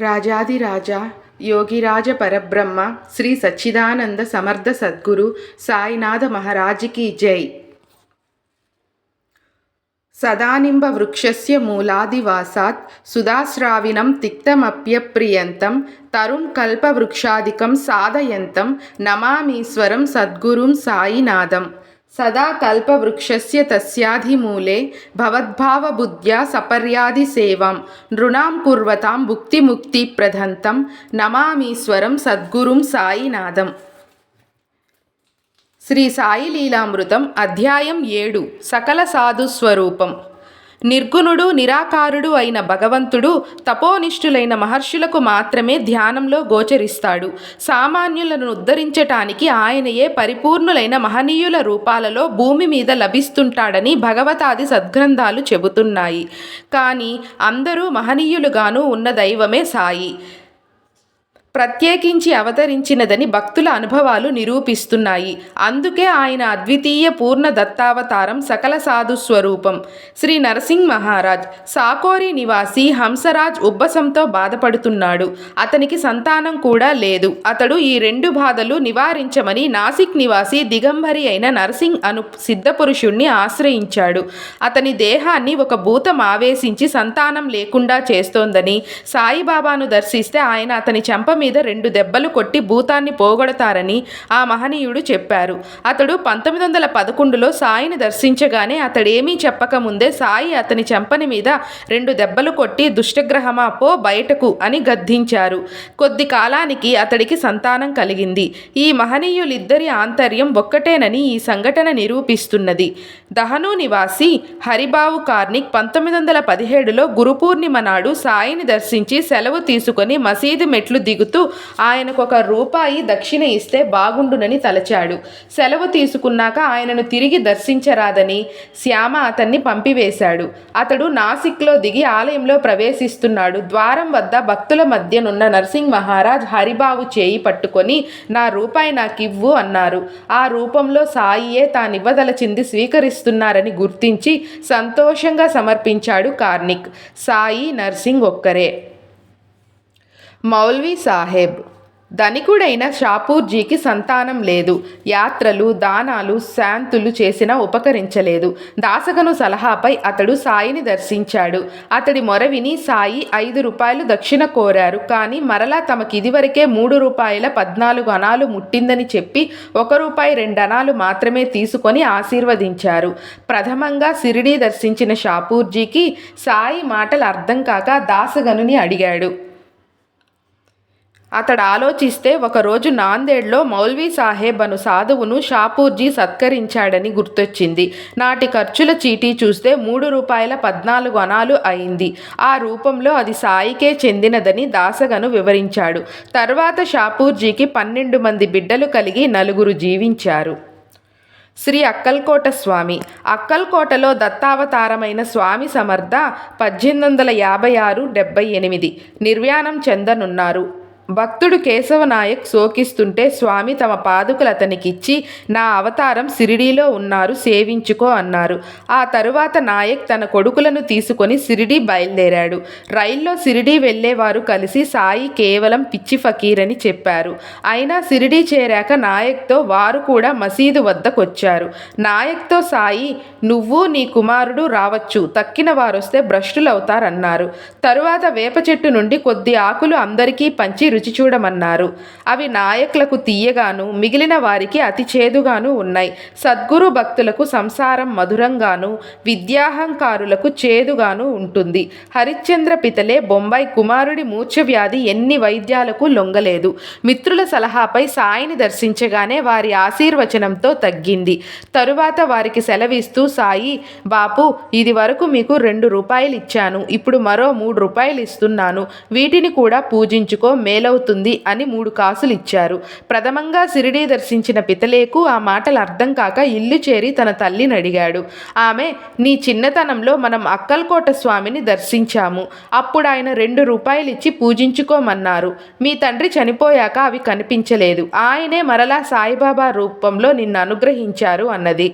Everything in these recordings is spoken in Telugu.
రాజాదిరాజా యోగిరాజ పరబ్రహ్మ శ్రీ సచ్చిదానంద సమర్థ సద్గురు సాయినాథ మహారాజ్కి జై. సదానింబ వృక్షస్య మూలాదివాసాత్ సుధాశ్రావిణం తిక్తమప్యప్రియంతం తరుం కల్పవృక్షాదికం సాధయంతం నమామీశ్వరం సద్గురుం సాయినాథం. సదా కల్పవృక్షస్య తస్యాధిమూలే భవద్భావబుద్ధ్యా సపర్యాదిసేవాం. నృణాం కుర్వతాం భుక్తిముక్తిప్రదంతం నమామీశ్వరం సద్గురుం సాయినాథం. శ్రీ సాయి లీలామృతం అధ్యాయం ఏడు. సకల సాధు స్వరూపం నిర్గుణుడు నిరాకారుడు అయిన భగవంతుడు తపోనిష్ఠులైన మహర్షులకు మాత్రమే ధ్యానంలో గోచరిస్తాడు. సామాన్యులను ఉద్ధరించటానికి ఆయనయే పరిపూర్ణులైన మహనీయుల రూపాలలో భూమి మీద లభిస్తుంటాడని భగవతాది సద్గ్రంథాలు చెబుతున్నాయి. కానీ అందరూ మహనీయులుగాను ఉన్న దైవమే సాయి. ప్రత్యేకించి అవతరించినదని భక్తుల అనుభవాలు నిరూపిస్తున్నాయి. అందుకే ఆయన అద్వితీయ పూర్ణ దత్తావతారం సకల సాధు స్వరూపం. శ్రీ నరసింగ్ మహారాజ్ సాకోరి నివాసి హంసరాజ్ ఉబ్బసంతో బాధపడుతున్నాడు. అతనికి సంతానం కూడా లేదు. అతడు ఈ రెండు బాధలు నివారించమని నాసిక్ నివాసి దిగంబరి అయిన నరసింగ్ అను సిద్ధపురుషుణ్ణి ఆశ్రయించాడు. అతని దేహాన్ని ఒక భూతం ఆవేశించి సంతానం లేకుండా చేస్తోందని సాయిబాబాను దర్శిస్తే ఆయన అతని చెంప మీద రెండు దెబ్బలు కొట్టి భూతాన్ని పోగొడతారని ఆ మహనీయుడు చెప్పారు. అతడు పంతొమ్మిది వందల పదకొండులో సాయిని దర్శించగానే అతడేమీ చెప్పకముందే సాయి అతని చెంపని మీద రెండు దెబ్బలు కొట్టి దుష్టగ్రహమా పో బయటకు అని గద్దించారు. కొద్ది కాలానికి అతడికి సంతానం కలిగింది. ఈ మహనీయులిద్దరి ఆంతర్యం ఒక్కటేనని ఈ సంఘటన నిరూపిస్తున్నది. దహను నివాసి హరిబావు కార్నిక్ పంతొమ్మిది వందల పదిహేడులో గురు పూర్ణిమ నాడు సాయిని దర్శించి సెలవు తీసుకొని మసీదు మెట్లు చెబుతూ ఆయనకు ఒక రూపాయి దక్షిణ ఇస్తే బాగుండునని తలచాడు. సెలవు తీసుకున్నాక ఆయనను తిరిగి దర్శించరాదని శ్యామ అతన్ని పంపివేశాడు. అతడు నాసిక్లో దిగి ఆలయంలో ప్రవేశిస్తున్నాడు. ద్వారం వద్ద భక్తుల మధ్యనున్న నర్సింగ్ మహారాజ్ హరిబాబు చేయి పట్టుకొని నా రూపాయి నాకివ్వు అన్నారు. ఆ రూపంలో సాయియే తానివ్వదలచింది స్వీకరిస్తున్నారని గుర్తించి సంతోషంగా సమర్పించాడు కార్నిక్ సాయి నర్సింగ్ ఒక్కరే. మౌల్వీ సాహెబ్. ధనికుడైన షాపూర్జీకి సంతానం లేదు. యాత్రలు దానాలు శాంతులు చేసినా ఉపకరించలేదు. దాసగను సలహాపై అతడు సాయిని దర్శించాడు. అతడి మొరవిని సాయి ఐదు రూపాయలు దక్షిణ కోరారు. కానీ మరలా తమకి ఇదివరకే మూడు రూపాయల పద్నాలుగు అణాలు ముట్టిందని చెప్పి ఒక రూపాయి రెండు అణాలు మాత్రమే తీసుకొని ఆశీర్వదించారు. ప్రథమంగా సిరిడీ దర్శించిన షాపూర్జీకి సాయి మాటలు అర్థం కాక దాసగనుని అడిగాడు. అతడు ఆలోచిస్తే ఒకరోజు నాందేడ్లో మౌల్వీ సాహెబ్ అను సాధువును షాపూర్జీ సత్కరించాడని గుర్తొచ్చింది. నాటి ఖర్చుల చీటీ చూస్తే మూడు రూపాయల పద్నాలుగు అణాలు అయింది. ఆ రూపంలో అది సాయికే చెందినదని దాసగను వివరించాడు. తర్వాత షాపూర్జీకి పన్నెండు మంది బిడ్డలు కలిగి నలుగురు జీవించారు. శ్రీ అక్కల్కోట స్వామి. అక్కల్కోటలో దత్తావతారమైన స్వామి సమర్థ పద్దెనిమిది వందల యాభై ఆరు డెబ్బై ఎనిమిది. నిర్వ్యానం చెందనున్నారు. భక్తుడు కేశవనాయక్ శోకిస్తుంటే స్వామి తమ పాదుకలు అతనికిచ్చి నా అవతారం సిరిడీలో ఉన్నారు సేవించుకో అన్నారు. ఆ తరువాత నాయక్ తన కొడుకులను తీసుకొని సిరిడీ బయలుదేరాడు. రైల్లో సిరిడీ వెళ్ళేవారు కలిసి సాయి కేవలం పిచ్చి ఫకీర్ అని చెప్పారు. అయినా సిరిడీ చేరాక నాయక్తో వారు కూడా మసీదు వద్దకొచ్చారు. నాయక్తో సాయి నువ్వు నీ కుమారుడు రావచ్చు తక్కిన వారొస్తే భ్రష్టులవుతారన్నారు. తరువాత వేప చెట్టు నుండి కొద్ది ఆకులు అందరికీ పంచి రుచి చూడమన్నారు. అవి నాయకులకు తీయగాను మిగిలిన వారికి అతి చేదుగాను ఉన్నాయి. సద్గురు భక్తులకు సంసారం మధురంగాను విద్యాహంకారులకు చేదుగాను ఉంటుంది. హరిశ్చంద్ర పితలే బొంబాయి కుమారుడి మూర్ఛవ్యాధి ఎన్ని వైద్యాలకు లొంగలేదు. మిత్రుల సలహాపై సాయిని దర్శించగానే వారి ఆశీర్వచనంతో తగ్గింది. తరువాత వారికి సెలవిస్తూ సాయి బాపు ఇది వరకు మీకు రెండు రూపాయలు ఇచ్చాను ఇప్పుడు మరో మూడు రూపాయలు ఇస్తున్నాను వీటిని కూడా పూజించుకో మేలు మేలవుతుంది అని మూడు కాసులు ఇచ్చారు. ప్రథమంగా సిరిడి దర్శించిన పితలేకు ఆ మాటలు అర్థం కాక ఇల్లు చేరి తన తల్లిని అడిగాడు. ఆమె నీ చిన్నతనంలో మనం అక్కల్కోట స్వామిని దర్శించాము. అప్పుడు ఆయన రెండు రూపాయలు ఇచ్చి పూజించుకోమన్నారు. మీ తండ్రి చనిపోయాక అవి కనిపించలేదు. ఆయనే మరలా సాయిబాబా రూపంలో నిన్ను అనుగ్రహించారు అన్నది.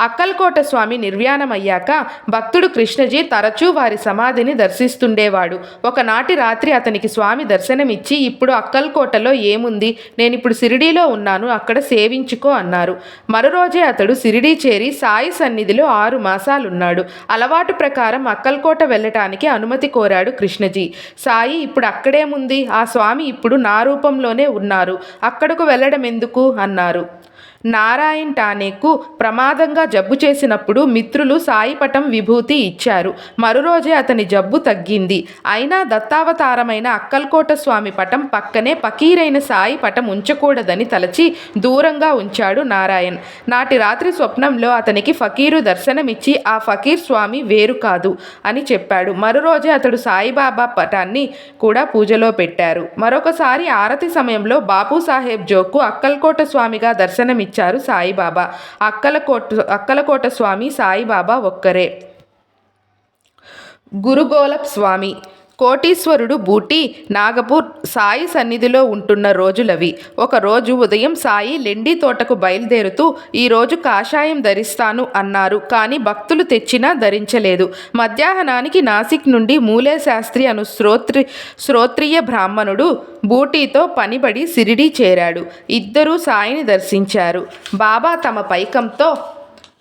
అక్కల్కోట స్వామి నిర్వాణమయ్యాక భక్తుడు కృష్ణజీ తరచూ వారి సమాధిని దర్శిస్తుండేవాడు. ఒకనాటి రాత్రి అతనికి స్వామి దర్శనమిచ్చి ఇప్పుడు అక్కల్కోటలో ఏముంది? నేను ఇప్పుడు సిరిడీలో ఉన్నాను అక్కడ సేవించుకో అన్నారు. మరోరోజే అతడు సిరిడీ చేరి సాయి సన్నిధిలో ఆరు మాసాలున్నాడు. అలవాటు ప్రకారం అక్కల్కోట వెళ్ళటానికి అనుమతి కోరాడు కృష్ణజీ. సాయి ఇప్పుడు అక్కడేముంది? ఆ స్వామి ఇప్పుడు నా రూపంలోనే ఉన్నారు. అక్కడకు వెళ్ళడం ఎందుకు అన్నారు. నారాయణ్ టానేకు ప్రమాదంగా జబ్బు చేసినప్పుడు మిత్రులు సాయిపటం విభూతి ఇచ్చారు. మరురోజే అతని జబ్బు తగ్గింది. అయినా దత్తావతారమైన అక్కల్కోట స్వామి పటం పక్కనే పకీరైన సాయి పటం ఉంచకూడదని తలచి దూరంగా ఉంచాడు నారాయణ్. నాటి రాత్రి స్వప్నంలో అతనికి ఫకీరు దర్శనమిచ్చి ఆ ఫకీర్ స్వామి వేరు కాదు అని చెప్పాడు. మరురోజే అతడు సాయిబాబా పటాన్ని కూడా పూజలో పెట్టారు. మరొకసారి ఆరతి సమయంలో బాపు సాహెబ్ జోకు అక్కల్కోట స్వామిగా ఇచ్చారు సాయిబాబా. అక్కలకోట అక్కలకోట స్వామి సాయిబాబా ఒక్కరే. గురుగోలప్ స్వామి. కోటీశ్వరుడు బూటి నాగపూర్ సాయి సన్నిధిలో ఉంటున్న రోజులవి. ఒకరోజు ఉదయం సాయి లెండి తోటకు బయలుదేరుతూ ఈరోజు కాషాయం ధరిస్తాను అన్నారు. కానీ భక్తులు తెచ్చినా ధరించలేదు. మధ్యాహ్నానికి నాసిక్ నుండి మూలే శాస్త్రి అను శ్రోత్రి శ్రోత్రియ బ్రాహ్మణుడు బూటీతో పనిబడి సిరిడి చేరాడు. ఇద్దరూ సాయిని దర్శించారు. బాబా తమ పైకంతో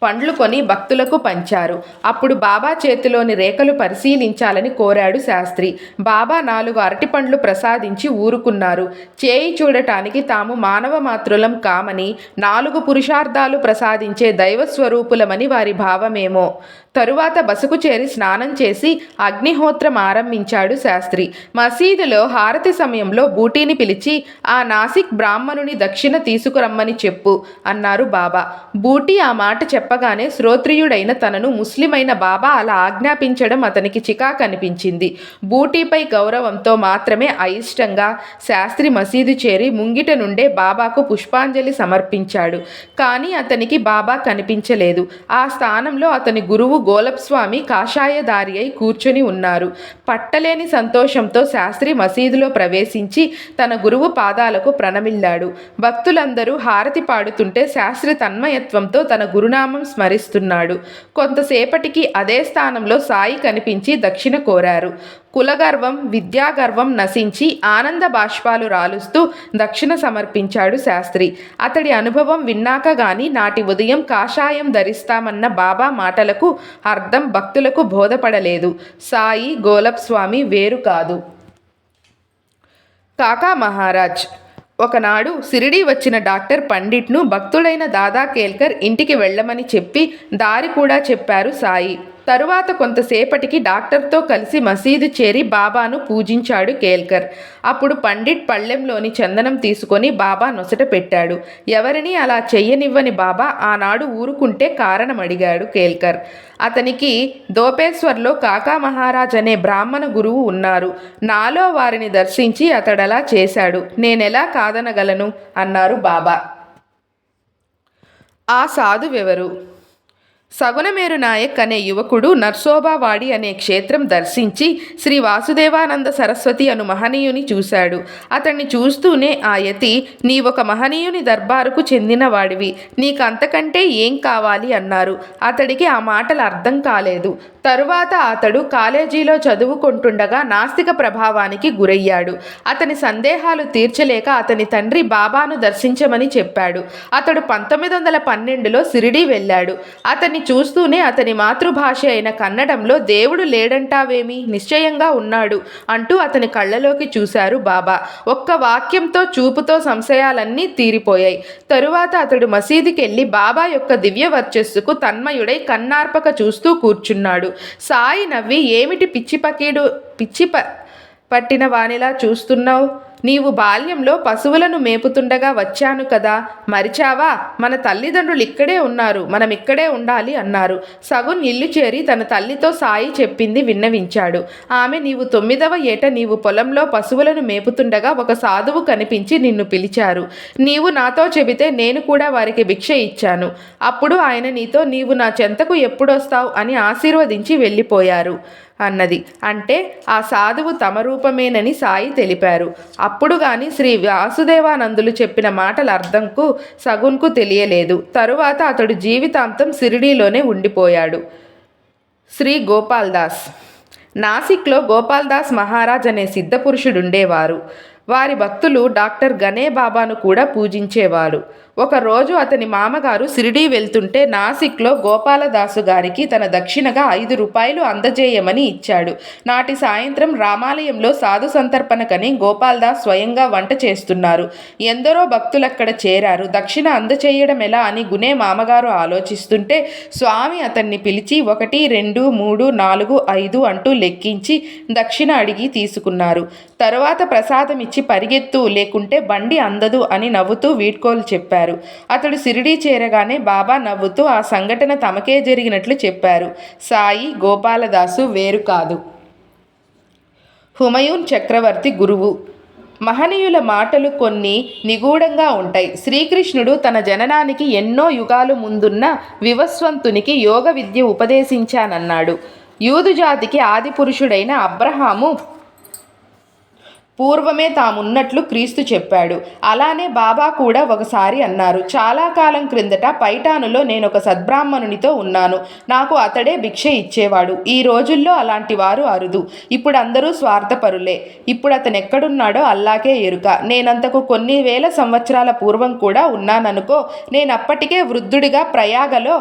పండ్లు కొని భక్తులకు పంచారు. అప్పుడు బాబా చేతిలోని రేఖలు పరిశీలించాలని కోరాడు శాస్త్రి. బాబా నాలుగు అరటిపండ్లు ప్రసాదించి ఊరుకున్నారు. చేయి చూడటానికి తాము మానవ మాతృలం కామని నాలుగు పురుషార్థాలు ప్రసాదించే దైవ స్వరూపులమని వారి భావమేమో. తరువాత బసకు చేరి స్నానం చేసి అగ్నిహోత్రం ఆరంభించాడు శాస్త్రి. మసీదులో హారతి సమయంలో బూటీని పిలిచి ఆ నాసిక్ బ్రాహ్మణుని దక్షిణ తీసుకురమ్మని చెప్పు అన్నారు బాబా. బూటీ ఆ మాట చెప్పగానే శ్రోత్రియుడైన తనను ముస్లిమైన బాబా అలా ఆజ్ఞాపించడం అతనికి చికాకు అనిపించింది. బూటీపై గౌరవంతో మాత్రమే అయిష్టంగా శాస్త్రి మసీదు చేరి ముంగిట నుండే బాబాకు పుష్పాంజలి సమర్పించాడు. కానీ అతనికి బాబా కనిపించలేదు. ఆ స్థానంలో అతని గురువు గోలప్స్వామి కాషాయదారి అయి కూర్చుని ఉన్నారు. పట్టలేని సంతోషంతో శాస్త్రి మసీదులో ప్రవేశించి తన గురువు పాదాలకు ప్రణమిల్లాడు. భక్తులందరూ హారతి పాడుతుంటే శాస్త్రి తన్మయత్వంతో తన గురునామం స్మరిస్తున్నాడు. కొంతసేపటికి అదే స్థానంలో సాయి కనిపించి దక్షిణ కోరారు. కులగర్వం విద్యాగర్వం నశించి ఆనంద బాష్పాలు రాలుస్తూ దక్షిణ సమర్పించాడు శాస్త్రి. అతడి అనుభవం విన్నాక గాని నాటి ఉదయం కాషాయం ధరిస్తామన్న బాబా మాటలకు అర్థం భక్తులకు బోధపడలేదు. సాయి గోలప్ స్వామి వేరు కాదు. కాకా మహారాజ్ ఒకనాడు సిరిడి వచ్చిన డాక్టర్ పండిట్ను భక్తుడైన దాదా కేల్కర్ ఇంటికి వెళ్ళమని చెప్పి దారి కూడా చెప్పారు సాయి. తరువాత కొంతసేపటికి డాక్టర్తో కలిసి మసీదు చేరి బాబాను పూజించాడు కేల్కర్. అప్పుడు పండిట్ పళ్ళెంలోని చందనం తీసుకొని బాబా నొసట పెట్టాడు. ఎవరిని అలా చెయ్యనివ్వని బాబా ఆనాడు ఊరుకుంటే కారణం అడిగాడు కేల్కర్. అతనికి దోపేశ్వర్లో కాకా మహారాజ్ అనే బ్రాహ్మణ గురువు ఉన్నారు. నాలో వారిని దర్శించి అతడలా చేశాడు. నేనెలా కాదనగలను? అన్నారు బాబా. ఆ సాధువెవరు? సగుణమేరు నాయక్ అనే యువకుడు నర్సోబావాడి అనే క్షేత్రం దర్శించి శ్రీ వాసుదేవానంద సరస్వతి అను మహనీయుని చూశాడు. అతన్ని చూస్తూనే ఆ యతి నీవొక మహనీయుని దర్బారుకు చెందినవాడివి. నీకంతకంటే ఏం కావాలి? అన్నారు. అతడికి ఆ మాటలు అర్థం కాలేదు. తరువాత అతడు కాలేజీలో చదువుకుంటుండగా నాస్తిక ప్రభావానికి గురయ్యాడు. అతని సందేహాలు తీర్చలేక అతని తండ్రి బాబాను దర్శించమని చెప్పాడు. అతడు పంతొమ్మిది వందల పన్నెండులో సిరిడి వెళ్ళాడు. అతన్ని చూస్తూనే అతని మాతృభాష అయిన కన్నడంలో దేవుడు లేడంటావేమి? నిశ్చయంగా ఉన్నాడు అంటూ అతని కళ్ళలోకి చూశారు బాబా. ఒక్క వాక్యంతో చూపుతో సంశయాలన్నీ తీరిపోయాయి. తరువాత అతడు మసీదుకెళ్ళి బాబా యొక్క దివ్య వర్చస్సుకు తన్మయుడై కన్నార్పక చూస్తూ కూర్చున్నాడు. సాయి నవ్వి ఏమిటి పిచ్చి పకీడు? పిచ్చి ప పట్టిన వానిలా చూస్తున్నావు? నీవు బాల్యంలో పశువులను మేపుతుండగా వచ్చాను కదా. మరిచావా? మన తల్లిదండ్రులు ఇక్కడే ఉన్నారు. మనం ఇక్కడే ఉండాలి అన్నారు. సగున్ ఇల్లు చేరి తన తల్లితో సాయి చెప్పింది విన్నవించాడు. ఆమె నీవు తొమ్మిదవ ఏట నీవు పొలంలో పశువులను మేపుతుండగా ఒక సాధువు కనిపించి నిన్ను పిలిచారు. నీవు నాతో చెబితే నేను కూడా వారికి భిక్ష ఇచ్చాను. అప్పుడు ఆయన నీతో నీవు నా చెంతకు ఎప్పుడొస్తావు? అని ఆశీర్వదించి వెళ్ళిపోయారు. అన్నది. అంటే ఆ సాధువు తమ రూపమేనని సాయి తెలిపారు. అప్పుడు గాని శ్రీ వాసుదేవానందులు చెప్పిన మాటల అర్థంకు సగున్కు తెలియలేదు. తరువాత అతడు జీవితాంతం సిరిడీలోనే ఉండిపోయాడు. శ్రీ గోపాల్దాస్. నాసిక్లో గోపాల్దాస్ మహారాజ్ అనే సిద్ధపురుషుడుండేవారు. వారి భక్తులు డాక్టర్ గనే బాబాను కూడా పూజించేవారు. ఒకరోజు అతని మామగారు సిరిడీ వెళ్తుంటే నాసిక్లో గోపాలదాసు గారికి తన దక్షిణగా ఐదు రూపాయలు అందజేయమని ఇచ్చాడు. నాటి సాయంత్రం రామాలయంలో సాధు సంతర్పణకని గోపాల్దాస్ స్వయంగా వంట చేస్తున్నారు. ఎందరో భక్తులక్కడ చేరారు. దక్షిణ అందచేయడం ఎలా అని గునే మామగారు ఆలోచిస్తుంటే స్వామి అతన్ని పిలిచి ఒకటి రెండు మూడు నాలుగు ఐదు అంటూ లెక్కించి దక్షిణ అడిగి తీసుకున్నారు. తరువాత ప్రసాదం ఇచ్చి పరిగెత్తు లేకుంటే బండి అందదు అని నవ్వుతూ వీడ్కోలు చెప్పారు. అతడు సిరిడీ చేరగానే బాబా నవ్వుతూ ఆ సంఘటన తమకే జరిగినట్లు చెప్పారు. సాయి గోపాలదాసు వేరు కాదు. హుమయూన్ చక్రవర్తి గురువు. మహనీయుల మాటలు కొన్ని నిగూఢంగా ఉంటాయి. శ్రీకృష్ణుడు తన జననానికి ఎన్నో యుగాలు ముందున్న వివస్వంతునికి యోగ విద్య ఉపదేశించానన్నాడు. యూదు జాతికి ఆది పురుషుడైన అబ్రహాము పూర్వమే తామున్నట్లు క్రీస్తు చెప్పాడు. అలానే బాబా కూడా ఒకసారి అన్నారు చాలా కాలం క్రిందట పైటానులో నేను ఒక సద్బ్రాహ్మణునితో ఉన్నాను. నాకు అతడే భిక్ష ఇచ్చేవాడు. ఈ రోజుల్లో అలాంటి వారు అరుదు. ఇప్పుడు అందరూ స్వార్థపరులే. ఇప్పుడు అతను ఎక్కడున్నాడో అల్లాకే ఎరుక. నేనంతకు కొన్ని వేల సంవత్సరాల పూర్వం కూడా ఉన్నాననుకో నేను అప్పటికే వృద్ధుడిగా ప్రయాగలో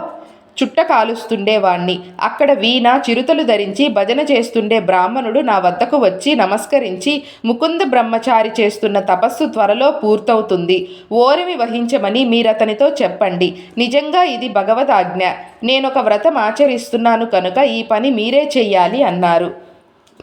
చుట్ట కాలుస్తుండేవాణ్ణి. అక్కడ వీణ చిరుతలు ధరించి భజన చేస్తుండే బ్రాహ్మణుడు నా వద్దకు వచ్చి నమస్కరించి ముకుంద బ్రహ్మచారి చేస్తున్న తపస్సు త్వరలో పూర్తవుతుంది. ఓరిమి వహించమని మీరతనితో చెప్పండి. నిజంగా ఇది భగవద్ ఆజ్ఞ నేనొక వ్రతం ఆచరిస్తున్నాను కనుక ఈ పని మీరే చెయ్యాలి అన్నారు.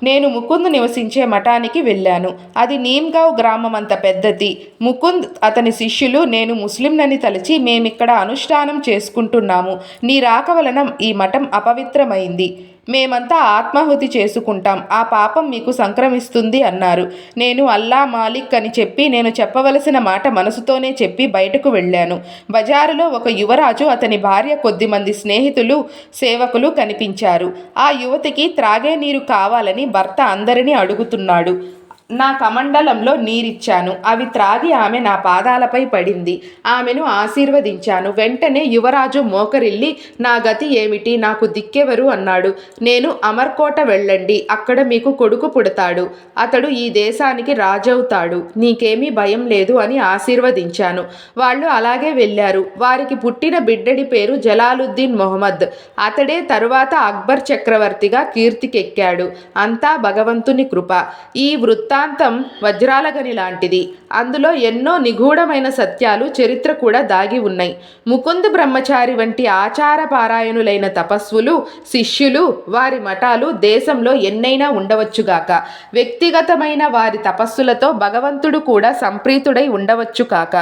నేను ముకుంద్ నివసించే మఠానికి వెళ్ళాను. అది నీమ్గావ్ గ్రామం అంత పెద్దది. ముకుంద్ అతని శిష్యులు నేను ముస్లింనని తలచి మేమిక్కడ అనుష్ఠానం చేసుకుంటున్నాము. నీ రాక వలన ఈ మఠం అపవిత్రమైంది. మేమంతా ఆత్మాహుతి చేసుకుంటాం. ఆ పాపం మీకు సంక్రమిస్తుంది అన్నారు. నేను అల్లా మాలిక్ అని చెప్పి నేను చెప్పవలసిన మాట మనసుతోనే చెప్పి బయటకు వెళ్ళాను. బజారులో ఒక యువరాజు అతని భార్య కొద్దిమంది స్నేహితులు సేవకులు కనిపించారు. ఆ యువతికి త్రాగే నీరు కావాలని భర్త అందరినీ అడుగుతున్నాడు. నా కమండలంలో నీరిచ్చాను. అవి త్రాగి ఆమె నా పాదాలపై పడింది. ఆమెను ఆశీర్వదించాను. వెంటనే యువరాజు మోకరిల్లి నా గతి ఏమిటి? నాకు దిక్కెవరు? అన్నాడు. నేను అమర్కోట వెళ్ళండి. అక్కడ మీకు కొడుకు పుడతాడు. అతడు ఈ దేశానికి రాజవుతాడు. నీకేమీ భయం లేదు అని ఆశీర్వదించాను. వాళ్ళు అలాగే వెళ్ళారు. వారికి పుట్టిన బిడ్డడి పేరు జలాలుద్దీన్ మొహమ్మద్. అతడే తరువాత అక్బర్ చక్రవర్తిగా కీర్తికెక్కాడు. అంతా భగవంతుని కృప. ఈ వృత్త వృత్తాంతం వజ్రాలగని లాంటిది. అందులో ఎన్నో నిగూఢమైన సత్యాలు చరిత్ర కూడా దాగి ఉన్నాయి. ముకుంద్ బ్రహ్మచారి వంటి ఆచార పారాయణులైన తపస్సులు శిష్యులు వారి మఠాలు దేశంలో ఎన్నైనా ఉండవచ్చుగాక వ్యక్తిగతమైన వారి తపస్సులతో భగవంతుడు కూడా సంప్రీతుడై ఉండవచ్చు కాక.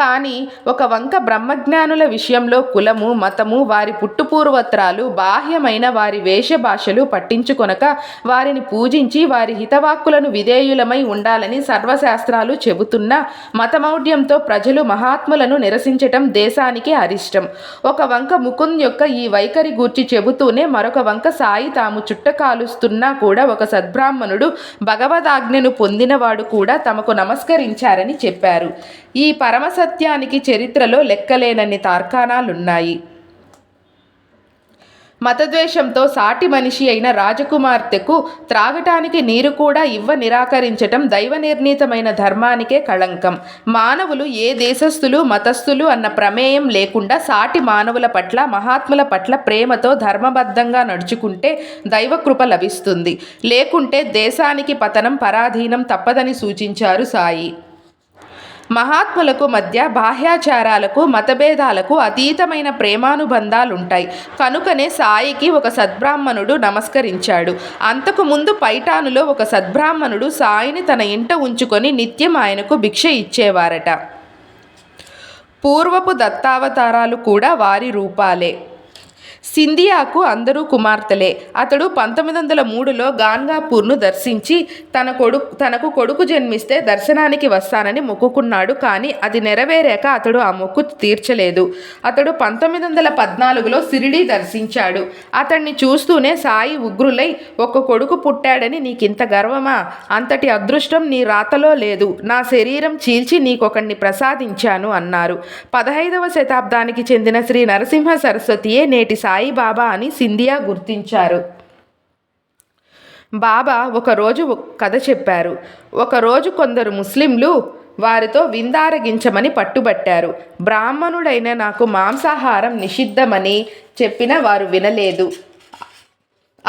కానీ ఒక వంక బ్రహ్మజ్ఞానుల విషయంలో కులము మతము వారి పుట్టుపూర్వత్రాలు బాహ్యమైన వారి వేషభాషలు పట్టించుకొనక వారిని పూజించి వారి హితవాక్కులను విధేయులమై ఉండాలని సర్వశాస్త్రాలు చెబుతున్నా మతమౌఢ్యంతో ప్రజలు మహాత్ములను నిరసించటం దేశానికి అరిష్టం. ఒక వంక ముకుంద్ యొక్క ఈ వైఖరి గూర్చి చెబుతూనే మరొక వంక సాయి తాము చుట్ట కాలుస్తున్నా కూడా ఒక సద్బ్రాహ్మణుడు భగవదాజ్ఞను పొందినవాడు కూడా తమకు నమస్కరించారని చెప్పారు. ఈ పరమసత్యానికి చరిత్రలో లెక్కలేనన్ని తార్కాణాలున్నాయి. మతద్వేషంతో సాటి మనిషి అయిన రాజకుమార్తెకు త్రాగటానికి నీరు కూడా ఇవ్వ నిరాకరించటం దైవ నిర్ణీతమైన ధర్మానికే కళంకం. మానవులు ఏ దేశస్థులు మతస్థులు అన్న ప్రమేయం లేకుండా సాటి మానవుల పట్ల మహాత్ముల పట్ల ప్రేమతో ధర్మబద్ధంగా నడుచుకుంటే దైవకృప లభిస్తుంది. లేకుంటే దేశానికి పతనం పరాధీనం తప్పదని సూచించారు సాయి. మహాత్ములకు మధ్య బాహ్యాచారాలకు మతభేదాలకు అతీతమైన ప్రేమానుబంధాలుంటాయి. కనుకనే సాయికి ఒక సద్బ్రాహ్మణుడు నమస్కరించాడు. అంతకుముందు పైఠానులో ఒక సద్బ్రాహ్మణుడు సాయిని తన ఇంట ఉంచుకొని నిత్యం ఆయనకు భిక్ష ఇచ్చేవారట. పూర్వపు దత్తావతారాలు కూడా వారి రూపాలే. సింధియాకు అందరూ కుమార్తెలే. అతడు పంతొమ్మిది వందల మూడులో గాన్గాపూర్ను దర్శించి తన కొడుకు తనకు కొడుకు జన్మిస్తే దర్శనానికి వస్తానని మొక్కుకున్నాడు కానీ అది నెరవేరాక అతడు ఆ మొక్కు తీర్చలేదు. అతడు పంతొమ్మిది వందల పద్నాలుగులో సిరిడి దర్శించాడు. అతన్ని చూస్తూనే సాయి ఉగ్రులై ఒక కొడుకు పుట్టాడని నీకింత గర్వమా? అంతటి అదృష్టం నీ రాతలో లేదు. నా శరీరం చీల్చి నీకొకణ్ణి ప్రసాదించాను అన్నారు. పదహైదవ శతాబ్దానికి చెందిన శ్రీ నరసింహ సరస్వతియే నేటి సాయి సాయిబాబా అని సింధియా గుర్తించారు. బాబా ఒకరోజు కథ చెప్పారు. ఒకరోజు కొందరు ముస్లింలు వారితో విందారగించమని పట్టుబట్టారు. బ్రాహ్మణుడైన నాకు మాంసాహారం నిషిద్ధమని చెప్పిన వారు వినలేదు.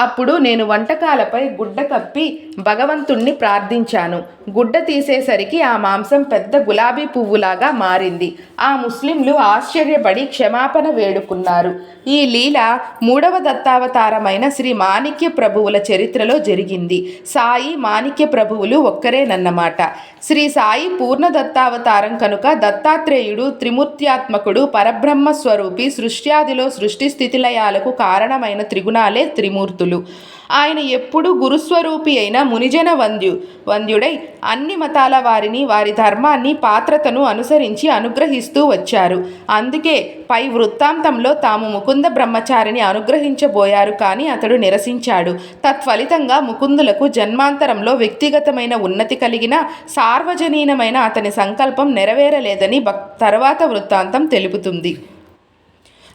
అప్పుడు నేను వంటకాలపై గుడ్డ కప్పి భగవంతుణ్ణి ప్రార్థించాను. గుడ్డ తీసేసరికి ఆ మాంసం పెద్ద గులాబీ పువ్వులాగా మారింది. ఆ ముస్లింలు ఆశ్చర్యపడి క్షమాపణ వేడుకున్నారు. ఈ లీల మూడవ దత్తావతారమైన శ్రీ మాణిక్య ప్రభువుల చరిత్రలో జరిగింది. సాయి మాణిక్య ప్రభువులు ఒక్కరేనన్నమాట. శ్రీ సాయి పూర్ణ దత్తావతారం కనుక దత్తాత్రేయుడు త్రిమూర్త్యాత్మకుడు పరబ్రహ్మ స్వరూపి సృష్ట్యాదిలో సృష్టి స్థితిలయాలకు కారణమైన త్రిగుణాలే త్రిమూర్తులు. ఆయన ఎప్పుడూ గురుస్వరూపి అయిన మునిజన వంద్యు వంద్యుడై అన్ని మతాల వారిని వారి ధర్మాన్ని పాత్రతను అనుసరించి అనుగ్రహిస్తూ వచ్చారు. అందుకే పై వృత్తాంతంలో తాము ముకుంద బ్రహ్మచారిని అనుగ్రహించబోయారు కానీ అతడు నిరసించాడు. తత్ఫలితంగా ముకుందులకు జన్మాంతరంలో వ్యక్తిగతమైన ఉన్నతి కలిగిన సార్వజనీనమైన అతని సంకల్పం నెరవేరలేదని భక్ తర్వాత వృత్తాంతం తెలుపుతుంది.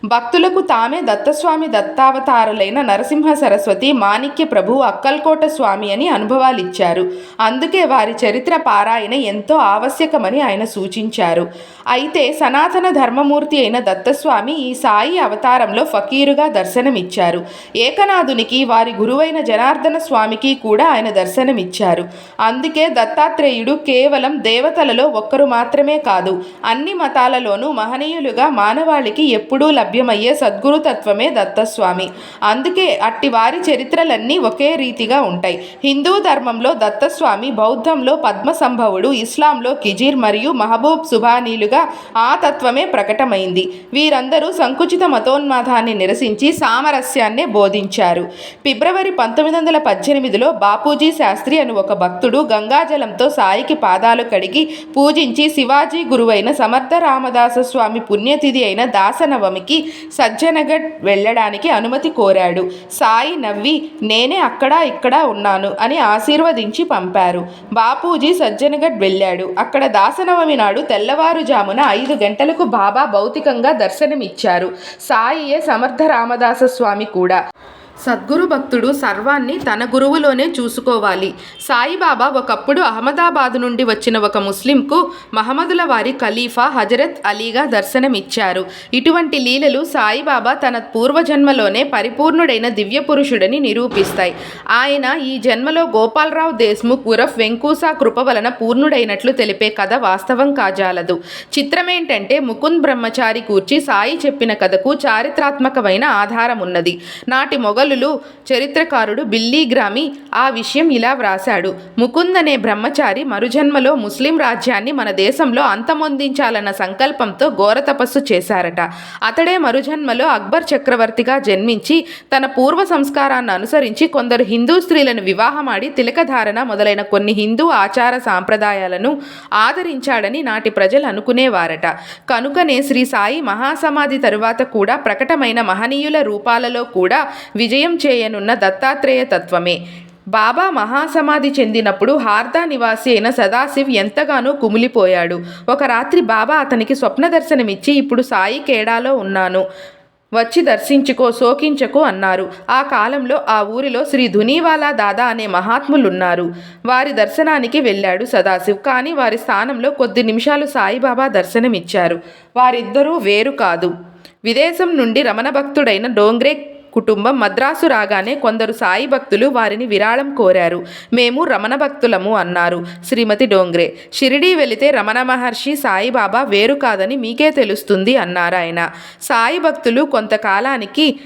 భక్తులకు తామే దత్తస్వామి దత్తావతారులైన నరసింహ సరస్వతి మాణిక్య ప్రభు అక్కల్కోట స్వామి అని అనుభవాలిచ్చారు. అందుకే వారి చరిత్ర పారాయణ ఎంతో ఆవశ్యకమని ఆయన సూచించారు. అయితే సనాతన ధర్మమూర్తి అయిన దత్తస్వామి ఈ సాయి అవతారంలో ఫకీరుగా దర్శనమిచ్చారు. ఏకనాథునికి వారి గురువైన జనార్దన స్వామికి కూడా ఆయన దర్శనమిచ్చారు. అందుకే దత్తాత్రేయుడు కేవలం దేవతలలో ఒక్కరు మాత్రమే కాదు అన్ని మతాలలోనూ మహనీయులుగా మానవాళికి ఎప్పుడూ లభ్యమయ్యే సద్గురు తత్వమే దత్తస్వామి. అందుకే అట్టి వారి చరిత్రలన్నీ ఒకే రీతిగా ఉంటాయి. హిందూ ధర్మంలో దత్తస్వామి బౌద్ధంలో పద్మసంభవుడు ఇస్లాంలో కిజీర్ మరియు మహబూబ్ సుభానీలుగా ఆ తత్వమే ప్రకటమైంది. వీరందరూ సంకుచిత మతోన్మాదాన్ని నిరసించి సామరస్యాన్నే బోధించారు. ఫిబ్రవరి పంతొమ్మిది వందల పద్దెనిమిదిలో బాపూజీ శాస్త్రి అని ఒక భక్తుడు గంగాజలంతో సాయికి పాదాలు కడిగి పూజించి శివాజీ గురువైన సమర్థ రామదాస స్వామి పుణ్యతిథి అయిన దాసనవమికి సజ్జనగఢ్ వెళ్ళడానికి అనుమతి కోరాడు. సాయి నవ్వి నేనే అక్కడ ఇక్కడ ఉన్నాను అని ఆశీర్వదించి పంపారు. బాపూజీ సజ్జనగఢ్ వెళ్ళాడు. అక్కడ దాసనవమి నాడు తెల్లవారుజామున ఐదు గంటలకు బాబా భౌతికంగా దర్శనమిచ్చారు. సాయియే సమర్థ రామదాస స్వామి కూడా. సద్గురు భక్తుడు సర్వాన్ని తన గురువులోనే చూసుకోవాలి. సాయిబాబా ఒకప్పుడు అహ్మదాబాద్ నుండి వచ్చిన ఒక ముస్లింకు మహమ్మదుల వారి ఖలీఫా హజరత్ అలీగా దర్శనమిచ్చారు. ఇటువంటి లీలలు సాయిబాబా తన పూర్వజన్మలోనే పరిపూర్ణుడైన దివ్య పురుషుడని నిరూపిస్తాయి. ఆయన ఈ జన్మలో గోపాలరావు దేశ్ముఖ్ ఉరఫ్ వెంకూసా కృప వలన పూర్ణుడైనట్లు తెలిపే కథ వాస్తవం కాజాలదు. చిత్రమేంటంటే ముకుంద్ బ్రహ్మచారి కూర్చి సాయి చెప్పిన కథకు చారిత్రాత్మకమైన ఆధారం ఉన్నది నాటి మొఘలులు చరిత్రకారుడు బిల్లీ గ్రామి ఆ విషయం ఇలా వ్రాశాడు. ముకుంద్ అనే బ్రహ్మచారి మరుజన్మలో ముస్లిం రాజ్యాన్ని మన దేశంలో అంతమొందించాలన్న సంకల్పంతో ఘోర తపస్సు చేశారట. అతడే మరుజన్మలో అక్బర్ చక్రవర్తిగా జన్మించి తన పూర్వ సంస్కారాన్ని అనుసరించి కొందరు హిందూ స్త్రీలను వివాహమాడి తిలకధారణ మొదలైన కొన్ని హిందూ ఆచార సాంప్రదాయాలను ఆదరించాడని నాటి ప్రజలు అనుకునేవారట. కనుకనే శ్రీ సాయి మహాసమాధి తరువాత కూడా ప్రకటమైన మహనీయుల రూపాలలో కూడా విజయ చేయనున్న దత్తాత్రేయ తత్వమే. బాబా మహాసమాధి చెందినప్పుడు హార్దా నివాసి అయిన సదాశివ్ ఎంతగానో కుమిలిపోయాడు. ఒక రాత్రి బాబా అతనికి స్వప్న దర్శనమిచ్చి ఇప్పుడు సాయి కేడాలో ఉన్నాను. వచ్చి దర్శించుకో శోకించుకో అన్నారు. ఆ కాలంలో ఆ ఊరిలో శ్రీ ధునీవాలా దాదా అనే మహాత్ములున్నారు. వారి దర్శనానికి వెళ్ళాడు సదాశివ్. కానీ వారి స్థానంలో కొద్ది నిమిషాలు సాయిబాబా దర్శనమిచ్చారు. వారిద్దరూ వేరు కాదు. విదేశం నుండి రమణ భక్తుడైన డోంగ్రే కుటుంబం మద్రాసు రాగానే కొందరు సాయి భక్తులు వారిని విరాళం కోరారు. మేము రమణ భక్తులము అన్నారు శ్రీమతి డోంగ్రే. షిరిడీ వెళితే రమణ మహర్షి సాయిబాబా వేరు కాదని మీకే తెలుస్తుంది అన్నారాయన సాయి భక్తులు కొంతకాలానికి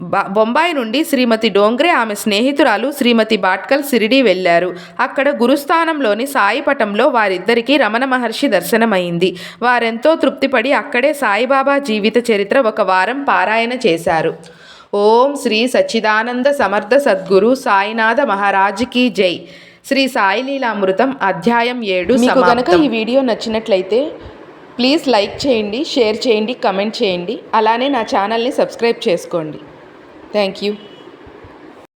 బ- బొంబాయి నుండి శ్రీమతి డోంగ్రే ఆమె స్నేహితురాలు శ్రీమతి బాట్కల్ సిరిడి వెళ్ళారు. అక్కడ గురుస్థానంలోని సాయిపటంలో వారిద్దరికీ రమణ మహర్షి దర్శనమైంది. వారెంతో తృప్తిపడి అక్కడే సాయిబాబా జీవిత చరిత్ర ఒక వారం పారాయణ చేశారు. ఓం శ్రీ సచ్చిదానంద సమర్థ సద్గురు సాయినాథ మహారాజ్కి జై. శ్రీ సాయి లీలామృతం అధ్యాయం ఏడు మీకు సమాప్తం. ఈ వీడియో నచ్చినట్లయితే ప్లీజ్ లైక్ చేయండి షేర్ చేయండి కమెంట్ చేయండి. అలానే నా ఛానల్ని సబ్స్క్రైబ్ చేసుకోండి. Thank you.